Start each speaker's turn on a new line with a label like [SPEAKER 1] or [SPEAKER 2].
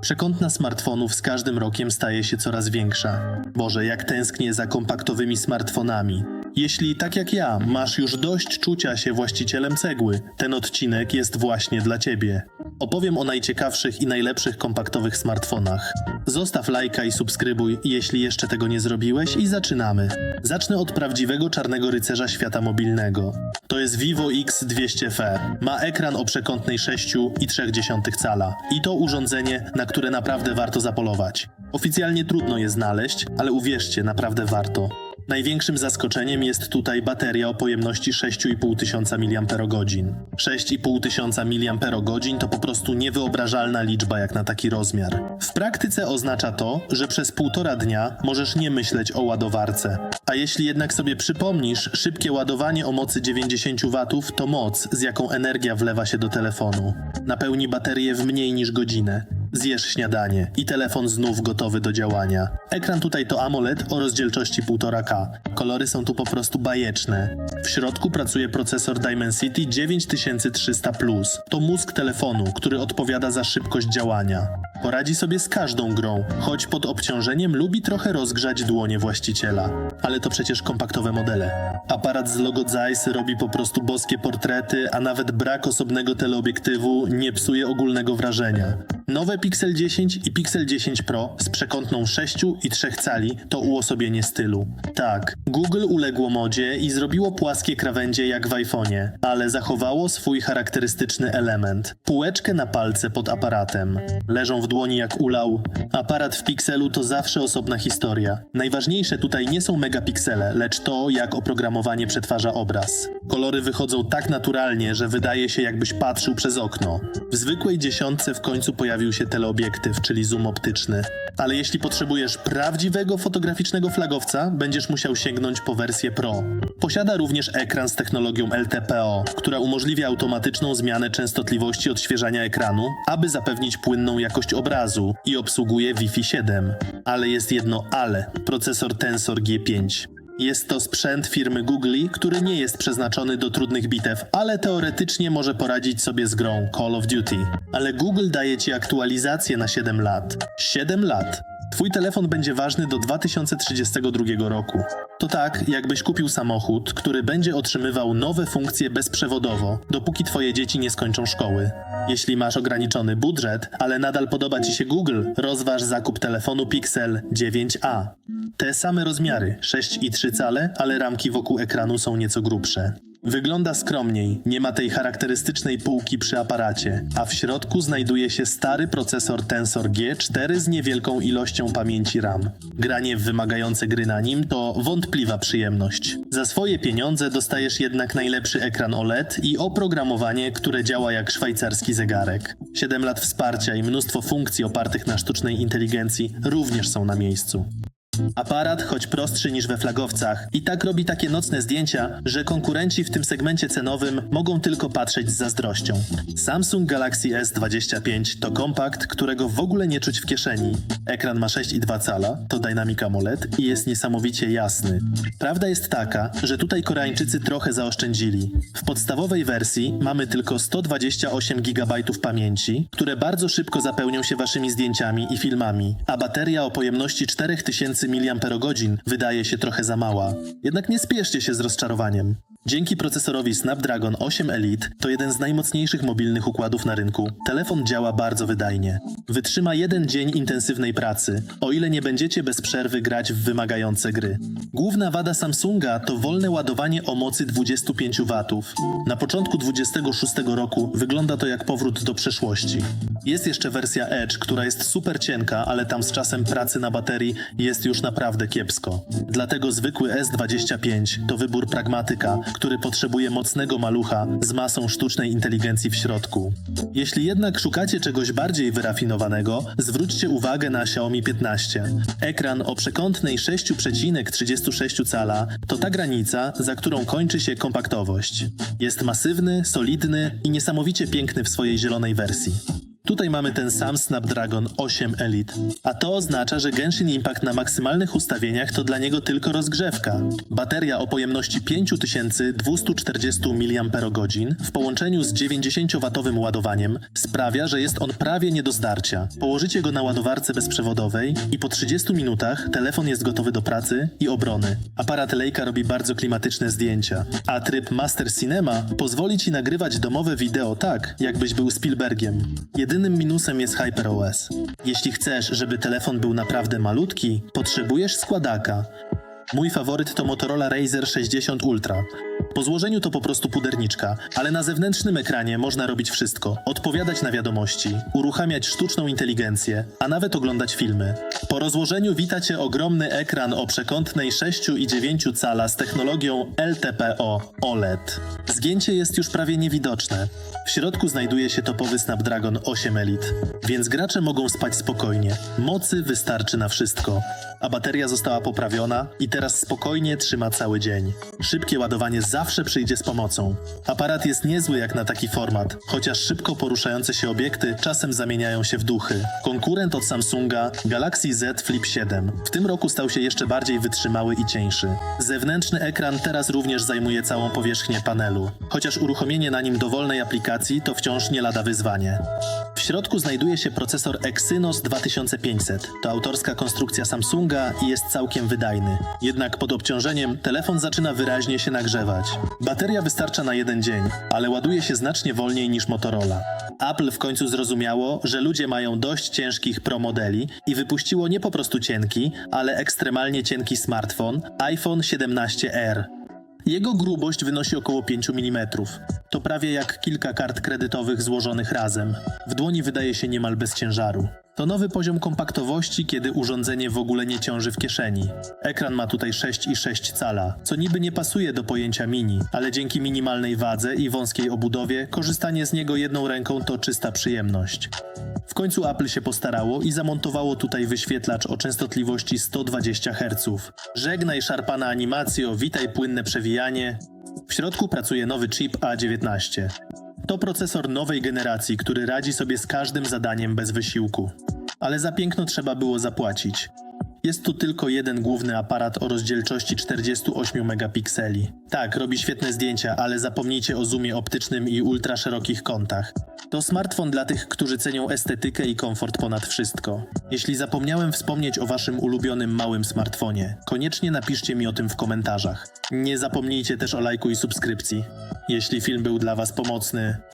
[SPEAKER 1] Przekątna smartfonów z każdym rokiem staje się coraz większa. Boże, jak tęsknię za kompaktowymi smartfonami. Jeśli, tak jak ja, masz już dość czucia się właścicielem cegły, ten odcinek jest właśnie dla Ciebie. Opowiem o najciekawszych i najlepszych kompaktowych smartfonach. Zostaw lajka i subskrybuj, jeśli jeszcze tego nie zrobiłeś i zaczynamy. Zacznę od prawdziwego czarnego rycerza świata mobilnego. To jest Vivo X200 FE. Ma ekran o przekątnej 6,3 cala. I to urządzenie, na które naprawdę warto zapolować. Oficjalnie trudno je znaleźć, ale uwierzcie, naprawdę warto. Największym zaskoczeniem jest tutaj bateria o pojemności 6,5 tysiąca mAh. 6,5 tysiąca mAh to po prostu niewyobrażalna liczba jak na taki rozmiar. W praktyce oznacza to, że przez półtora dnia możesz nie myśleć o ładowarce. A jeśli jednak sobie przypomnisz, szybkie ładowanie o mocy 90 W to moc, z jaką energia wlewa się do telefonu. Napełni baterię w mniej niż godzinę. Zjesz śniadanie i telefon znów gotowy do działania. Ekran tutaj to AMOLED o rozdzielczości 1,5K. Kolory są tu po prostu bajeczne. W środku pracuje procesor Dimensity 9300 To mózg telefonu, który odpowiada za szybkość działania. Poradzi sobie z każdą grą, choć pod obciążeniem lubi trochę rozgrzać dłonie właściciela. Ale to przecież kompaktowe modele. Aparat z logo Zeiss robi po prostu boskie portrety, a nawet brak osobnego teleobiektywu nie psuje ogólnego wrażenia. Nowe Pixel 10 i Pixel 10 Pro z przekątną 6 i 3 cali to uosobienie stylu. Tak, Google uległo modzie i zrobiło płaskie krawędzie jak w iPhone'ie, ale zachowało swój charakterystyczny element. Półeczkę na palce pod aparatem. Leżą w dłoni jak ulał. Aparat w Pixelu to zawsze osobna historia. Najważniejsze tutaj nie są megapiksele, lecz to, jak oprogramowanie przetwarza obraz. Kolory wychodzą tak naturalnie, że wydaje się jakbyś patrzył przez okno. W zwykłej dziesiątce w końcu pojawił się teleobiektyw, czyli zoom optyczny. Ale jeśli potrzebujesz prawdziwego fotograficznego flagowca, będziesz musiał sięgnąć po wersję Pro. Posiada również ekran z technologią LTPO, która umożliwia automatyczną zmianę częstotliwości odświeżania ekranu, aby zapewnić płynną jakość obrazu i obsługuje Wi-Fi 7. Ale jest jedno ale. Procesor Tensor G5. Jest to sprzęt firmy Google, który nie jest przeznaczony do trudnych bitew, ale teoretycznie może poradzić sobie z grą Call of Duty. Ale Google daje ci aktualizację na 7 lat. 7 lat. Twój telefon będzie ważny do 2032 roku. To tak, jakbyś kupił samochód, który będzie otrzymywał nowe funkcje bezprzewodowo, dopóki twoje dzieci nie skończą szkoły. Jeśli masz ograniczony budżet, ale nadal podoba ci się Google, rozważ zakup telefonu Pixel 9a. Te same rozmiary, 6,3 cale, ale ramki wokół ekranu są nieco grubsze. Wygląda skromniej, nie ma tej charakterystycznej półki przy aparacie, a w środku znajduje się stary procesor Tensor G4 z niewielką ilością pamięci RAM. Granie w wymagające gry na nim to wątpliwa przyjemność. Za swoje pieniądze dostajesz jednak najlepszy ekran OLED i oprogramowanie, które działa jak szwajcarski zegarek. 7 lat wsparcia i mnóstwo funkcji opartych na sztucznej inteligencji również są na miejscu. Aparat, choć prostszy niż we flagowcach, i tak robi takie nocne zdjęcia, że konkurenci w tym segmencie cenowym mogą tylko patrzeć z zazdrością. Samsung Galaxy S25 to kompakt, którego w ogóle nie czuć w kieszeni. Ekran ma 6,2 cala, to Dynamic AMOLED i jest niesamowicie jasny. Prawda jest taka, że tutaj Koreańczycy trochę zaoszczędzili. W podstawowej wersji mamy tylko 128 GB pamięci, które bardzo szybko zapełnią się waszymi zdjęciami i filmami, a bateria o pojemności 4000 mAh wydaje się trochę za mała. Jednak nie spieszcie się z rozczarowaniem. Dzięki procesorowi Snapdragon 8 Elite to jeden z najmocniejszych mobilnych układów na rynku. Telefon działa bardzo wydajnie. Wytrzyma jeden dzień intensywnej pracy, o ile nie będziecie bez przerwy grać w wymagające gry. Główna wada Samsunga to wolne ładowanie o mocy 25 W. Na początku 26 roku wygląda to jak powrót do przeszłości. Jest jeszcze wersja Edge, która jest super cienka, ale tam z czasem pracy na baterii jest już naprawdę kiepsko. Dlatego zwykły S25 to wybór pragmatyka, który potrzebuje mocnego malucha z masą sztucznej inteligencji w środku. Jeśli jednak szukacie czegoś bardziej wyrafinowanego, zwróćcie uwagę na Xiaomi 15. Ekran o przekątnej 6,36 cala to ta granica, za którą kończy się kompaktowość. Jest masywny, solidny i niesamowicie piękny w swojej zielonej wersji. Tutaj mamy ten sam Snapdragon 8 Elite, a to oznacza, że Genshin Impact na maksymalnych ustawieniach to dla niego tylko rozgrzewka. Bateria o pojemności 5240 mAh w połączeniu z 90W ładowaniem sprawia, że jest on prawie nie do zdarcia. Położycie go na ładowarce bezprzewodowej i po 30 minutach telefon jest gotowy do pracy i obrony. Aparat Leica robi bardzo klimatyczne zdjęcia, a tryb Master Cinema pozwoli ci nagrywać domowe wideo tak, jakbyś był Spielbergiem. Jedynym minusem jest HyperOS. Jeśli chcesz, żeby telefon był naprawdę malutki, potrzebujesz składaka. Mój faworyt to Motorola Razer 60 Ultra. Po złożeniu to po prostu puderniczka, ale na zewnętrznym ekranie można robić wszystko. Odpowiadać na wiadomości, uruchamiać sztuczną inteligencję, a nawet oglądać filmy. Po rozłożeniu wita cię ogromny ekran o przekątnej 6,9 cala z technologią LTPO OLED. Zgięcie jest już prawie niewidoczne. W środku znajduje się topowy Snapdragon 8 Elite, więc gracze mogą spać spokojnie. Mocy wystarczy na wszystko. A bateria została poprawiona i teraz spokojnie trzyma cały dzień. Szybkie ładowanie zawsze przyjdzie z pomocą. Aparat jest niezły jak na taki format, chociaż szybko poruszające się obiekty czasem zamieniają się w duchy. Konkurent od Samsunga Galaxy Z Flip 7 w tym roku stał się jeszcze bardziej wytrzymały i cieńszy. Zewnętrzny ekran teraz również zajmuje całą powierzchnię panelu, chociaż uruchomienie na nim dowolnej aplikacji to wciąż nie lada wyzwanie. Środku znajduje się procesor Exynos 2500. To autorska konstrukcja Samsunga i jest całkiem wydajny. Jednak pod obciążeniem telefon zaczyna wyraźnie się nagrzewać. Bateria wystarcza na jeden dzień, ale ładuje się znacznie wolniej niż Motorola. Apple w końcu zrozumiało, że ludzie mają dość ciężkich Pro modeli i wypuściło nie po prostu cienki, ale ekstremalnie cienki smartfon iPhone 17R. Jego grubość wynosi około 5 mm. To prawie jak kilka kart kredytowych złożonych razem. W dłoni wydaje się niemal bez ciężaru. To nowy poziom kompaktowości, kiedy urządzenie w ogóle nie ciąży w kieszeni. Ekran ma tutaj 6,6 cala, co niby nie pasuje do pojęcia mini, ale dzięki minimalnej wadze i wąskiej obudowie, korzystanie z niego jedną ręką to czysta przyjemność. W końcu Apple się postarało i zamontowało tutaj wyświetlacz o częstotliwości 120 Hz. Żegnaj szarpana animacjo, witaj płynne przewijanie. W środku pracuje nowy chip A19. To procesor nowej generacji, który radzi sobie z każdym zadaniem bez wysiłku. Ale za piękno trzeba było zapłacić. Jest tu tylko jeden główny aparat o rozdzielczości 48 megapikseli. Tak, robi świetne zdjęcia, ale zapomnijcie o zoomie optycznym i ultra szerokich kątach. To smartfon dla tych, którzy cenią estetykę i komfort ponad wszystko. Jeśli zapomniałem wspomnieć o waszym ulubionym małym smartfonie, koniecznie napiszcie mi o tym w komentarzach. Nie zapomnijcie też o lajku i subskrypcji. Jeśli film był dla was pomocny,